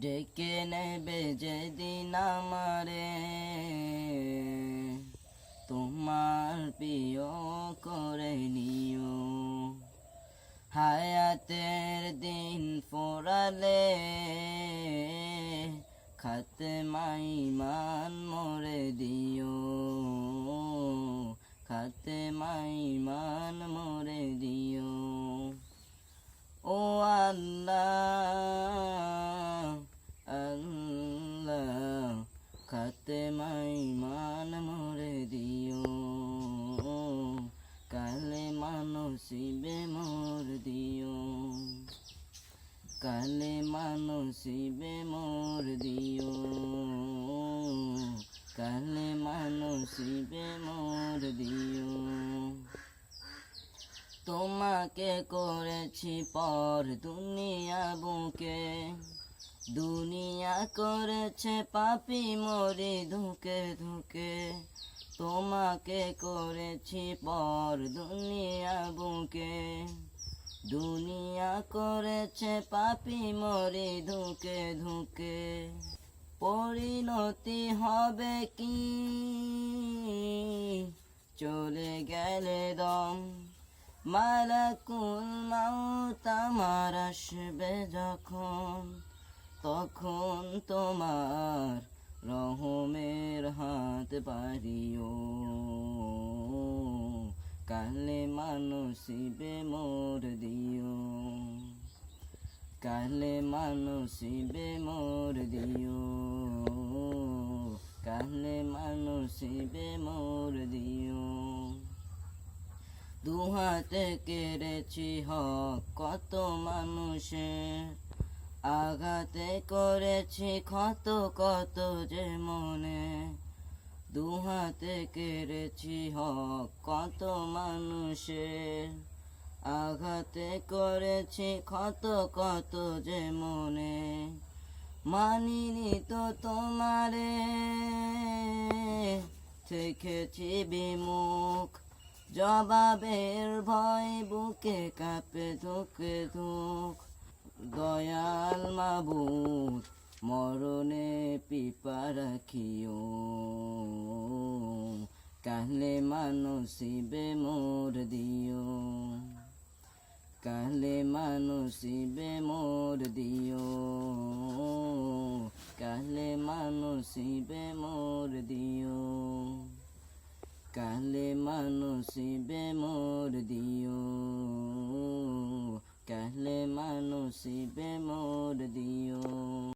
ডেকে নেবে যেদিন আমারে। তোমার প্রিয় করে নিও। হায়াতের দিন ফোরালে, খাতে মাইমান মোরে দিও। খাতে মাইমান মোরে দিও। ও আল্লাহ খাতে মাইমান মোরে দিও। কালে মানসিবে মোর দিও। কালে মানসিবে মোর দিও। কালে মানসিবে মোর দিও। তোমাকে করেছি পর দুনিয়া বুকে। দুনিয়া করেছে পাপি, মরি ধুকে ধুকে। তোমাকে করেছি পর দুনিয়া বুকে। দুনিয়া করেছে পাপি, মরি ধুকে ধুকে। পরিণতি হবে কি? চলে গেলে দম। মালাকুল মাউত আমার আসবে যখন। তখন তোমার রহমের হাত পারিও কালে মানসিবে মোর দিও। কালে মানসিবে মোর দিও। কালে মানসিবে মোর দিও। দুহাতে কেড়েছি হক কত মানুষের আঘাতে করেছি ক্ষত কত যে মনে। দুহাতে কেড়েছি হক কত মানুষের। আঘাতে করেছি ক্ষত কত যে মনে। মানিনি তো তোমারে, থেকেছি বিমুখ। জবাবের ভয় বুকে কাঁপে ধুকে ধুক। দয়াল মাবুদ, মরণে পিপা রাখিও। কালে মানসিবে মোর দিও। কালে মানসিবে মোর দিও। কালে মানসিবে মোর দিও। কালে মানসিবে মোর দিও। কাহলে মানুষিবে মোর দিও।